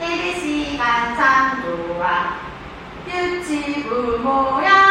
해계시간 참 좋아 유치부 모양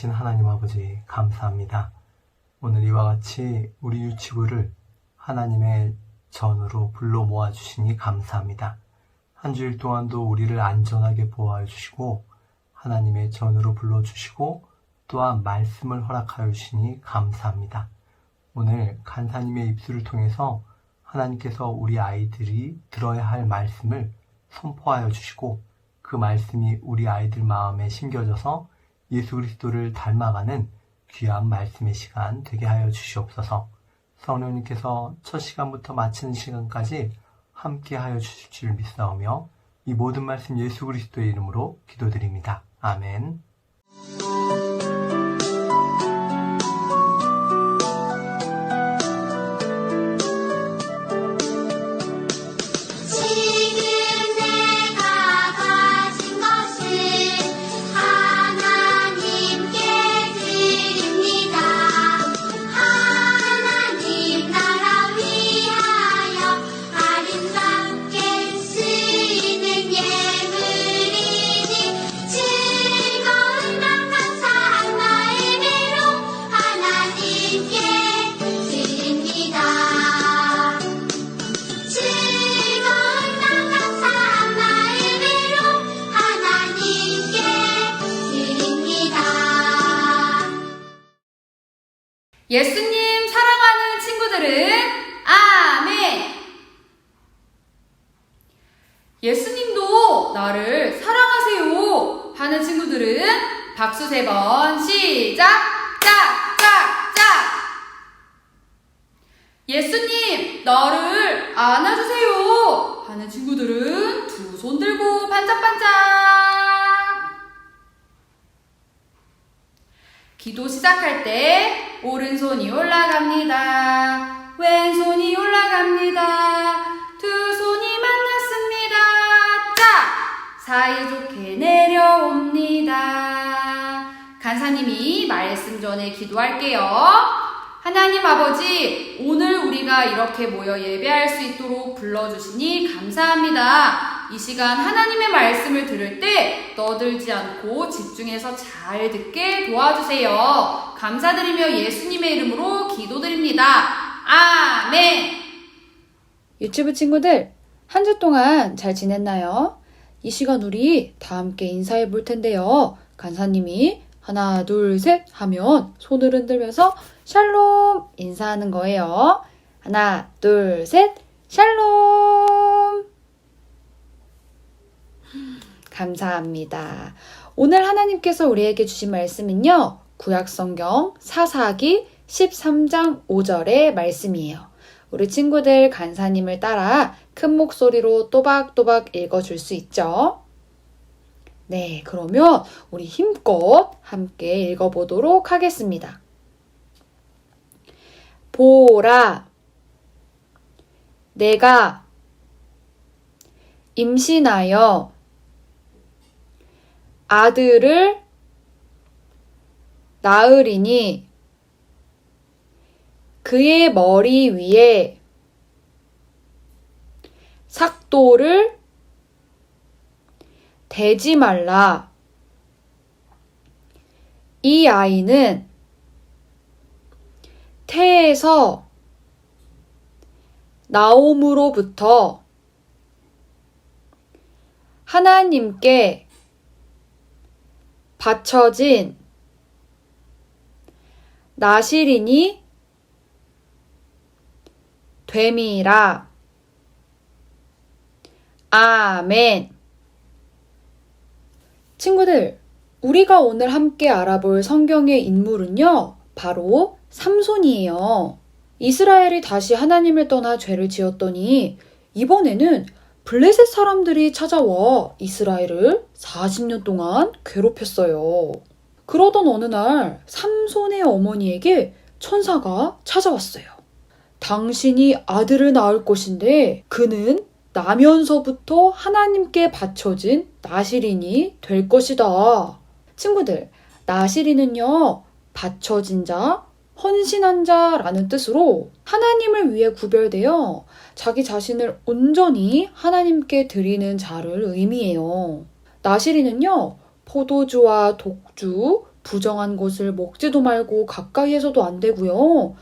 많으신 하나님 아버지 감사합니다. 오늘 이와 같이 우리 유치부를 하나님의 전으로 불러 모아 주시니 감사합니다. 한 주일 동안도 우리를 안전하게 보호해 주시고 하나님의 전으로 불러 주시고 또한 말씀을 허락하여 주시니 감사합니다. 오늘 간사님의 입술을 통해서 하나님께서 우리 아이들이 들어야 할 말씀을 선포하여 주시고 그 말씀이 우리 아이들 마음에 심겨져서 예수 그리스도를 닮아가는 귀한 말씀의 시간 되게 하여 주시옵소서. 성령님께서 첫 시간부터 마치는 시간까지 함께 하여 주실 줄 믿사오며 이 모든 말씀 예수 그리스도의 이름으로 기도드립니다. 아멘. 예수님 사랑하는 친구들은 아멘. 예수님도 나를 사랑하세요 하는 친구들은 박수 세 번 시작. 짝짝짝. 예수님 나를 안아주세요 하는 친구들은 두 손 들고 반짝반짝 기도 시작할 때 오른손이 올라갑니다. 왼손이 올라갑니다. 두 손이 만났습니다. 짝! 사이좋게 내려옵니다. 간사님이 말씀 전에 기도할게요. 하나님 아버지, 오늘 우리가 이렇게 모여 예배할 수 있도록 불러주시니 감사합니다. 이 시간 하나님의 말씀을 들을 때 떠들지 않고 집중해서 잘 듣게 도와주세요. 감사드리며 예수님의 이름으로 기도드립니다. 아멘! 유튜브 친구들, 한 주 동안 잘 지냈나요? 이 시간 우리 다 함께 인사해 볼 텐데요. 간사님이 하나, 둘, 셋 하면 손을 흔들면서 샬롬 인사하는 거예요. 하나, 둘, 셋, 샬롬! 감사합니다. 오늘 하나님께서 우리에게 주신 말씀은요, 구약성경 사사기 13장 5절의 말씀이에요. 우리 친구들 간사님을 따라 큰 목소리로 또박또박 읽어줄 수 있죠? 네, 그러면 우리 힘껏 함께 읽어보도록 하겠습니다. 보라, 내가 임신하여 아들을 낳으리니 그의 머리 위에 삭도를 대지 말라. 이 아이는 태에서 나옴으로부터 하나님께 바쳐진 나시린이 됨이라. 아멘. 친구들, 우리가 오늘 함께 알아볼 성경의 인물은요, 바로 삼손이에요. 이스라엘이 다시 하나님을 떠나 죄를 지었더니, 이번에는 블레셋 사람들이 찾아와 이스라엘을 40년 동안 괴롭혔어요. 그러던 어느 날, 삼손의 어머니에게 천사가 찾아왔어요. 당신이 아들을 낳을 것인데 그는 나면서부터 하나님께 바쳐진 나시린이 될 것이다. 친구들, 나시린은요, 바쳐진 자, 헌신한 자라는 뜻으로 하나님을 위해 구별되어 자기 자신을 온전히 하나님께 드리는 자를 의미해요. 나시린은요, 포도주와 독주, 부정한 것을 먹지도 말고 가까이에서도 안 되고요.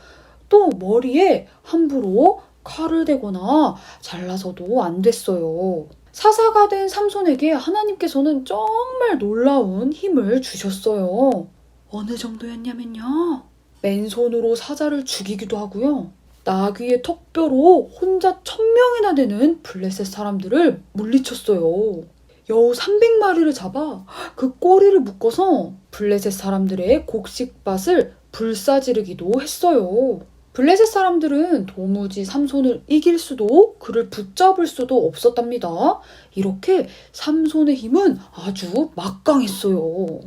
또 머리에 함부로 칼을 대거나 잘라서도 안 됐어요. 사사가 된 삼손에게 하나님께서는 정말 놀라운 힘을 주셨어요. 어느 정도였냐면요. 맨손으로 사자를 죽이기도 하고요. 나귀의 턱뼈로 혼자 천명이나 되는 블레셋 사람들을 물리쳤어요. 여우 300마리를 잡아 그 꼬리를 묶어서 블레셋 사람들의 곡식밭을 불사지르기도 했어요. 블레셋 사람들은 도무지 삼손을 이길 수도 그를 붙잡을 수도 없었답니다. 이렇게 삼손의 힘은 아주 막강했어요.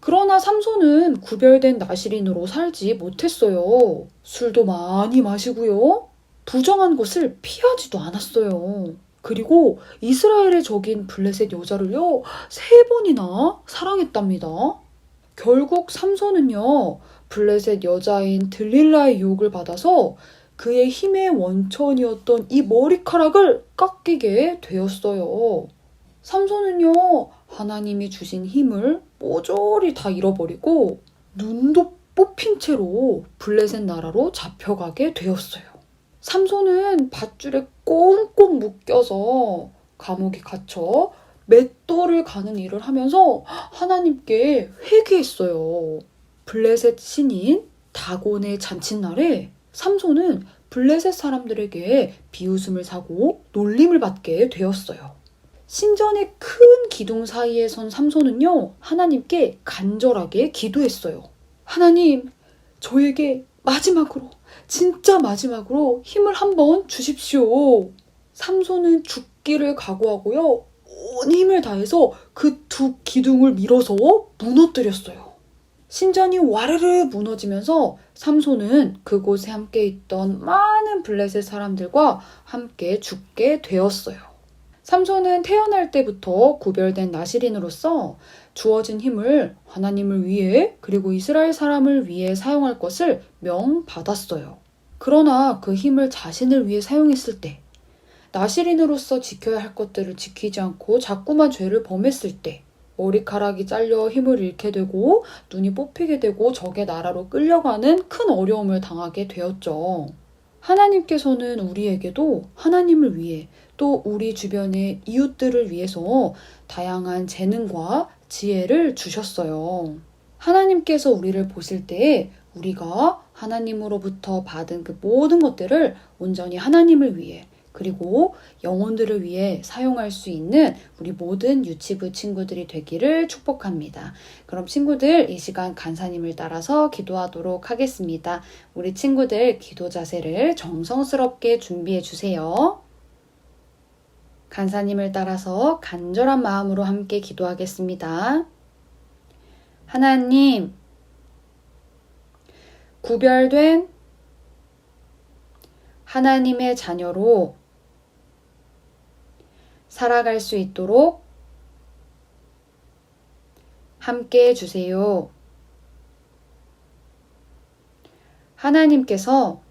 그러나 삼손은 구별된 나시린으로 살지 못했어요. 술도 많이 마시고요. 부정한 것을 피하지도 않았어요. 그리고 이스라엘의 적인 블레셋 여자를요, 세 번이나 사랑했답니다. 결국 삼손은요, 블레셋 여자인 들릴라의 유혹을 받아서 그의 힘의 원천이었던 이 머리카락을 깎이게 되었어요. 삼손은요, 하나님이 주신 힘을 모조리 다 잃어버리고 눈도 뽑힌 채로 블레셋 나라로 잡혀가게 되었어요. 삼손은 밧줄에 꽁꽁 묶여서 감옥에 갇혀 맷돌을 가는 일을 하면서 하나님께 회개했어요. 블레셋 신인 다곤의 잔칫날에 삼손은 블레셋 사람들에게 비웃음을 사고 놀림을 받게 되었어요. 신전의 큰 기둥 사이에 선 삼손은요, 하나님께 간절하게 기도했어요. 하나님, 저에게 마지막으로, 진짜 마지막으로 힘을 한번 주십시오. 삼손은 죽기를 각오하고요, 온 힘을 다해서 그 두 기둥을 밀어서 무너뜨렸어요. 신전이 와르르 무너지면서 삼손은 그곳에 함께 있던 많은 블레셋 사람들과 함께 죽게 되었어요. 삼손은 태어날 때부터 구별된 나시린으로서 주어진 힘을 하나님을 위해 그리고 이스라엘 사람을 위해 사용할 것을 명받았어요. 그러나 그 힘을 자신을 위해 사용했을 때, 나시린으로서 지켜야 할 것들을 지키지 않고 자꾸만 죄를 범했을 때, 머리카락이 잘려 힘을 잃게 되고 눈이 뽑히게 되고 적의 나라로 끌려가는 큰 어려움을 당하게 되었죠. 하나님께서는 우리에게도 하나님을 위해 또 우리 주변의 이웃들을 위해서 다양한 재능과 지혜를 주셨어요. 하나님께서 우리를 보실 때 우리가 하나님으로부터 받은 그 모든 것들을 온전히 하나님을 위해 그리고 영혼들을 위해 사용할 수 있는 우리 모든 유치부 친구들이 되기를 축복합니다. 그럼 친구들 이 시간 간사님을 따라서 기도하도록 하겠습니다. 우리 친구들 기도 자세를 정성스럽게 준비해 주세요. 간사님을 따라서 간절한 마음으로 함께 기도하겠습니다. 하나님, 구별된 하나님의 자녀로 살아갈 수 있도록 함께 해주세요. 하나님께서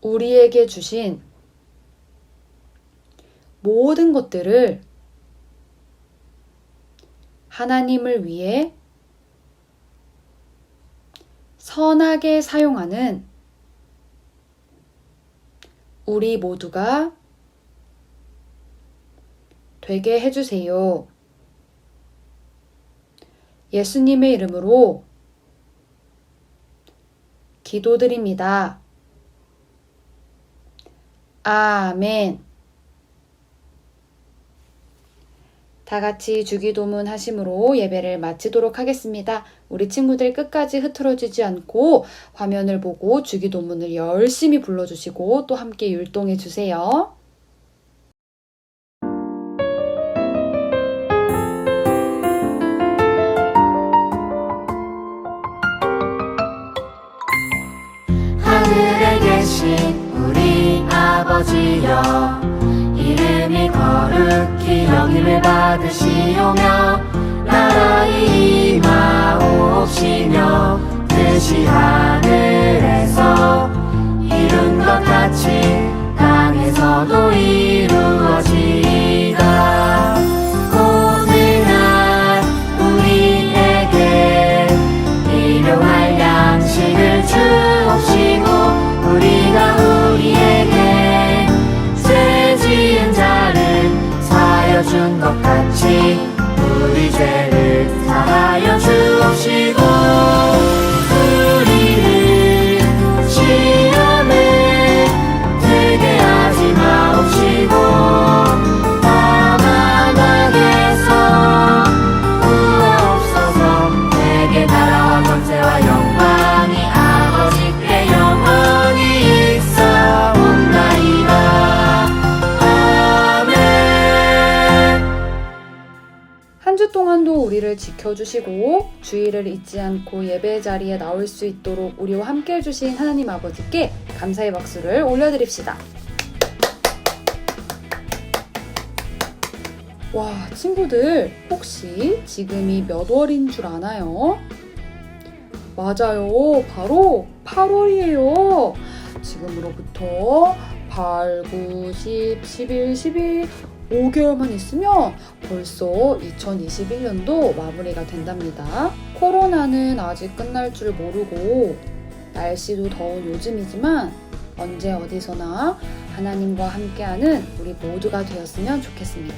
우리에게 주신 모든 것들을 하나님을 위해 선하게 사용하는 우리 모두가 되게 해주세요. 예수님의 이름으로 기도드립니다. 아멘. 다 같이 주기도문 하심으로 예배를 마치도록 하겠습니다. 우리 친구들 끝까지 흐트러지지 않고 화면을 보고 주기도문을 열심히 불러주시고 또 함께 율동해 주세요. 하늘 우리를 지켜주시고 주의를 잊지 않고 예배 자리에 나올 수 있도록 우리와 함께 해주신 하나님 아버지께 감사의 박수를 올려드립시다. 와, 친구들, 혹시 지금이 몇 월인 줄 아나요? 맞아요. 바로 8월이에요. 지금으로부터 8, 9, 10, 11, 12, 5개월만 있으면 벌써 2021년도 마무리가 된답니다. 코로나는 아직 끝날 줄 모르고 날씨도 더운 요즘이지만 언제 어디서나 하나님과 함께하는 우리 모두가 되었으면 좋겠습니다.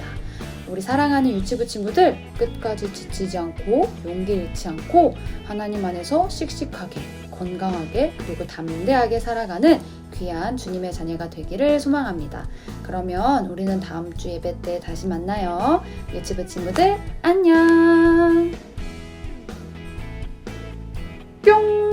우리 사랑하는 유치부 친구들 끝까지 지치지 않고 용기 잃지 않고 하나님 안에서 씩씩하게 건강하게 그리고 담대하게 살아가는 귀한 주님의 자녀가 되기를 소망합니다. 그러면 우리는 다음 주 예배 때 다시 만나요. 유튜브 친구들 안녕. 뿅!